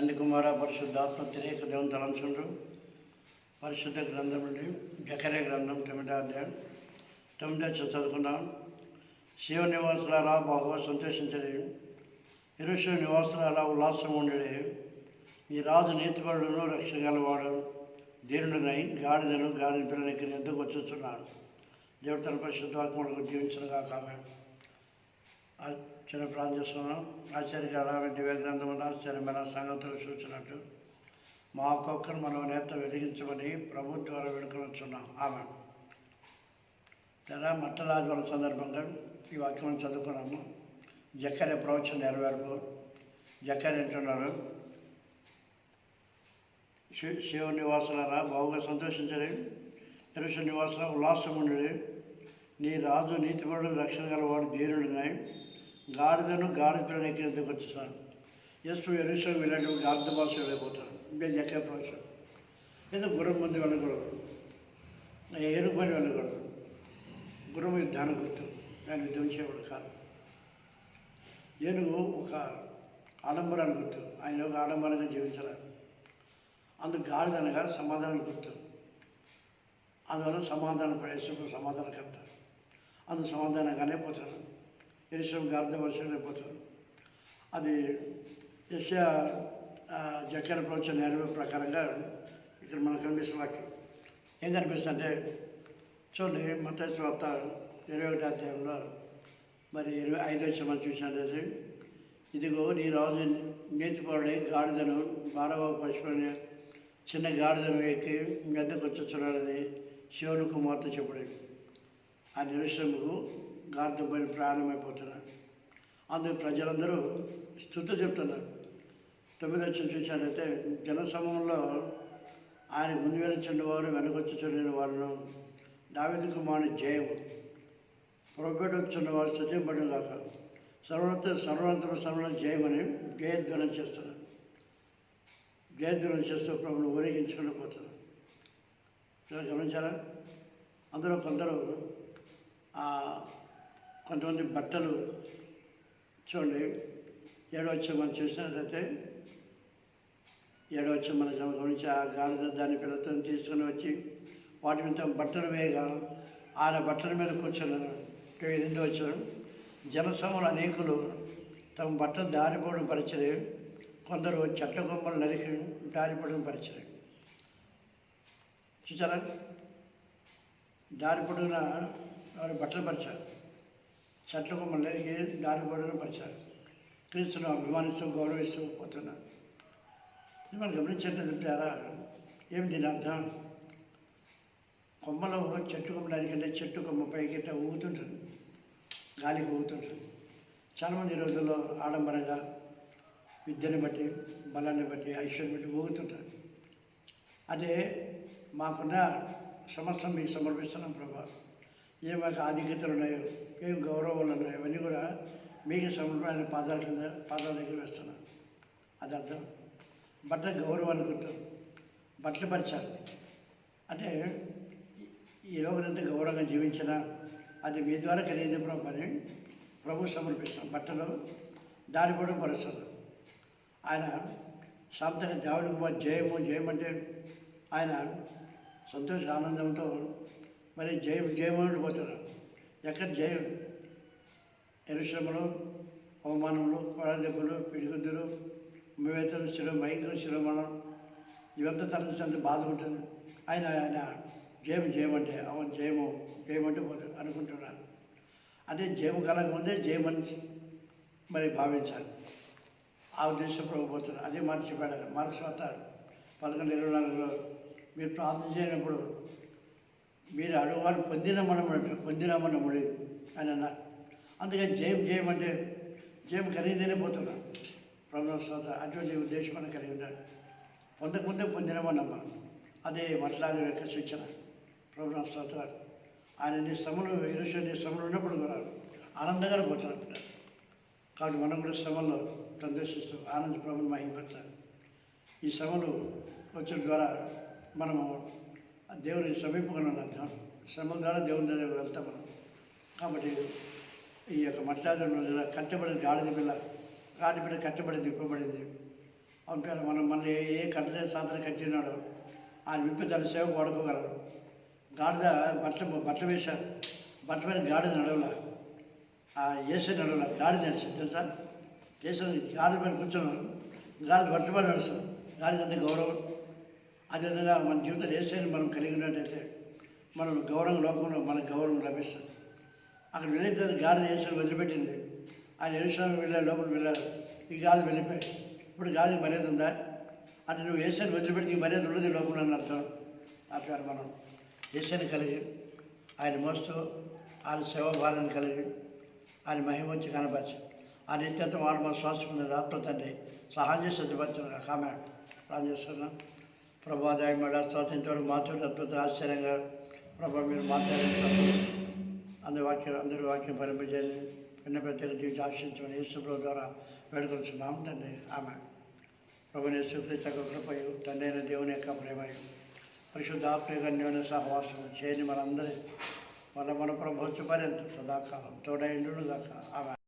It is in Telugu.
తండ్రి కుమార పరిశుద్ధాత్మ తిరేక దేవుని తలంచుండ్రు. పరిశుద్ధ గ్రంథం నుండి జకరే గ్రంథం తొమ్మిదో అధ్యాయం తొమ్మిదో చదువుకుందాం. శివ నివాసులారా బాగా సంతోషించడే. ఇరుషు నివాసులారా ఉల్లాసం ఉండడే. ఈ రాజు నీతిపరుడును రక్షణ దీనుడునై గాడిదను గాడిన పిల్లలకి ఎందుకు వచ్చుతున్నాడు దేవుడు తన పరిశుద్ధాత్మకు జీవించగా కామె చిన్న ప్రార్థన చేస్తున్నాం వెంటి దివ్య గ్రంథం ఆశ్చర్యమైన సంగతులు చూసినట్టు మా ఒక్కొక్కరు మనం నేత వెలిగించమని ప్రభు ద్వారా వేడుకొనిచున్నాం ఆమె. తెరా మట్టరాజు వాళ్ళ సందర్భంగా ఈ వాక్యం చదువుకున్నాము. జక్కరే ప్రవచన నెరవేర్పు. జక్కరే అంటున్నారు శివ శివ నివాసులారా బాగుగా సంతోషించండి. ఎరుష నివాసుల ఉల్లాసం ఉండేది నీ రాజు నీతిపరుడు రక్షణ గలవాడు ధీరుడున్నాయి గాడిదను గాడిద పిల్లలు ఎక్కినందుకు వచ్చేసాను ఎస్టు ఎరుసం వెళ్ళడం గాడిద భాష వెళ్ళిపోతాను నేను ఎక్కే ప్రవేశం ఏదో గుర్రం ముందు వెళ్ళకూడదు ఏనుగు పని వెళ్ళకూడదు గుర్రం యుద్ధాన్ని గుర్తు. దాన్ని ధ్వంసేవాడు కాదు. ఏనుగు ఒక ఆడంబరాన్ని గుర్తు. ఆయన ఒక ఆడంబరంగా జీవించలేదు అందుకు గాడిద అనగా సమాధానం గుర్తు. అందువల్ల సమాధానం ప్రవేశం సమాధానకర్త అందుకు సమాధానంగానే పోతారు. ఎరుసం గార్ధ వర్షంలో పోతారు. అది యశ జక్కర ప్రవచన నెరవేరు ప్రకారంగా ఇక్కడ మనకు కనిపిస్తున్న ఏం ఏం కనిపిస్తుందంటే చూడండి మత స్వార్త ఇరవై ఒకటి అధ్యాయంలో మరి ఇరవై ఐదో మనం చూసినట్లయితే ఇదిగో నీ రాజు నీతిపరుడే గాడిదను బారవ పశువుని చిన్న గాడిదను ఎక్కి మెద్దకు వచ్చుచున్నాడని శివుని కుమార్తె చెప్పలేదు ఆ నిరుషముకు గాడిద పైన అందుకు ప్రజలందరూ స్థుతి చెప్తున్నారు. తొమ్మిది వచ్చి చూసినట్లయితే జనసమూహంలో ఆయన ముందు వెళ్ళిన వారు వెనకొచ్చి చూడని వారును దావిది కుమారుని జయము పొరపేట వచ్చిన వారు సత్యపడి కాక సర్వత సర్వంతర సర్వ జయమని జయధ్వనం చేస్తున్నారు. జయధ్వనం చేస్తూ ప్రభులు ఊరేగించుకుని పోతున్నారు. గమనించారా? అందులో కొందరు కొంతమంది బట్టలు చూడండి ఏడో మనం చూసినట్లయితే ఏడో మనం గమనించి ఆ గాలిద దాని పిల్లతో తీసుకుని వచ్చి వాటి మీద బట్టలు వేయగా ఆయన బట్టల మీద కూర్చున్నారు. ఎనిమిది వచ్చారు జనసములు అనేకులు తమ బట్టలు దారిపోవడం పరిచయం కొందరు చెట్ల కొమ్మలు నరికి దారిపోవడం పరిచయం. చూసారా? దారి పొడుగున వారు బట్టలు పరిచారు. చెట్ల కొమ్మలు నరికి దారి గోడలు పరిచారు. క్రీస్తును అభిమానిస్తూ గౌరవిస్తూ పోతున్నారు ఇది మనం గమనించేటట్టారా ఏం దీని అర్థం? కొమ్మలో చెట్టు కొమ్మడానికంటే చెట్టు కొమ్మ పైకి ఊగుతుంటుంది. గాలికి ఊగుతుంటుంది. చాలామంది ఈ రోజుల్లో ఆడంబరంగా విద్యని బట్టి బలాన్ని బట్టి ఐశ్వర్యం బట్టి ఊగుతుంటారు. అదే మాకున్న సమస్తం మీకు సమర్పిస్తున్నాం ప్రభావం ఏ భాష ఆధిక్యతలు ఉన్నాయో ఏం గౌరవాలు ఉన్నాయో అవన్నీ కూడా మీకు సమర్పణ పాదాల కింద పాదాల దగ్గర వేస్తున్నాను అది అర్థం. బట్ట గౌరవాన్ని గుర్తు. బట్టలు పరచాలి. అంటే ఈ- ఈ లోకనంతా గౌరవంగా జీవించినా అది మీ ద్వారా కలిగింది పని ప్రభు సమర్పిస్తాం. బట్టలు దాని కూడా పరుస్తారు ఆయన సాంతక దేవుడి జయము జయం అంటే ఆయన సంతోష ఆనందంతో మరి జయం జయమానుడు పోతున్నారు ఎక్కడ జయం? ఎరుశ్రమలు అవమానములు కొడదెబ్బలు పిడిగుద్దులు మేవేతలు శిరో భయంకర శిరోమణం ఇవంతా అంత బాధ ఉంటుంది. ఆయన ఆయన జయం జయం అంటే అవును జయము జయం అంటే పోతుంది అనుకుంటున్నాను అదే జయము కలగముందే జయమని మరి భావించాలి. ఆ ఉద్దేశం పోతున్నారు. అదే మాట చెప్పాడు మనసు వస్తారు పదకొండు ఇరవై నాలుగులో మీరు ప్రార్థన చేయనప్పుడు మీరు అడుగువారు పొందిన మనముడు పొందిన అని అన్నారు అందుకని జయం జయం అంటే జయం ఖరీదైన పోతున్నాం ప్రభుత్వ అటువంటి ఉద్దేశం మనం కలిగి ఉన్నాడు పొందకుంటే పొందినమన్నమ్మ అదే మట్లాది యొక్క సూచన. ప్రభుత్వ స్తోత ఆయన నీ శ్రమలు ఇరుషు నీ శ్రమలు ఉన్నప్పుడు కూడా ఆనందంగా పోతున్నాడు కాబట్టి మనం కూడా శ్రమల్లో సందర్శిస్తూ ఆనంద ప్రభుత్వం మహిమపడతారు ఈ శ్రమలు వచ్చిన ద్వారా మనము దేవుని సమీపంగా అర్థం శ్రమల ద్వారా దేవుని ద్వారా వెళ్తాం మనం. కాబట్టి ఈ యొక్క మట్లాదం కట్టబడింది గాడిద పిల్ల గాడి పిల్ల కట్టబడి దిప్పబడింది పంపారు మనం మళ్ళీ ఏ కట్టలే సాధన కట్టినాడో ఆ విప్పి తన సేవ పడుకోగలరు గాడిద బట్ట బట్ట వేశారు. బట్ట మీద గాడిద నడవల ఆ ఏసే నడవల గాడిద నడిచింది. తెలుసా? ఏసే గాడిద మీద కూర్చున్నాను గాడిద బట్ట మీద నడుస్తాం గాడిద గౌరవం. అదేవిధంగా మన జీవితంలో ఏసైని మనం కలిగి ఉన్నట్టయితే మనం గౌరవం లోకంలో మనకు గౌరవం లభిస్తుంది. అక్కడ వెళ్ళిన గాడిద వేసుకొని వదిలిపెట్టింది. ఆయన ఎరుసలం వెళ్ళారు లోపల వెళ్ళారు ఈ గాలి వెళ్ళిపోయి ఇప్పుడు గాలి మర్యాద ఉందా? అంటే నువ్వు వేసాను వదిలిపెట్టి ఈ మర్యాద ఉండదు లోపల లోకంలో అని అర్థం. అట్లా మనం వేసాను కలిగి ఆయన మోస్తూ ఆయన సేవాభారాన్ని కలిగి ఆయన మహిమ వచ్చి కనపరిచి ఆ నిత్యత్వం వాడు మన శ్వాసకున్న రాత్రి తండ్రి సహాయం చేసి సిద్ధపరచిన కామెంట్ ప్రాణం చేస్తున్నాం. ప్రభా దయమడ స్తోత్రించవరకు మాతో అద్భుత ఆశ్చర్యంగా ప్రభా మీరు మాట్లాడారు అందరి వాక్యం అందరి వాక్యం పరిపించేది విన్న ప్రత్యేక జీవితం ఆశించమని యేసుప్రభు ద్వారా వేడుకొలుచున్నాం తండ్రి. ఆమె ప్రభుని ప్రభు యేసుక్రీస్తు కృపయు తండ్రి అయిన దేవుని యొక్క ప్రేమయు పరిశుద్ధాత్మీయ సహవాసం చేయని మనందరి మన మన ప్రభు పర్యంతం సదాకాలం తోడైండు దాకా ఆమె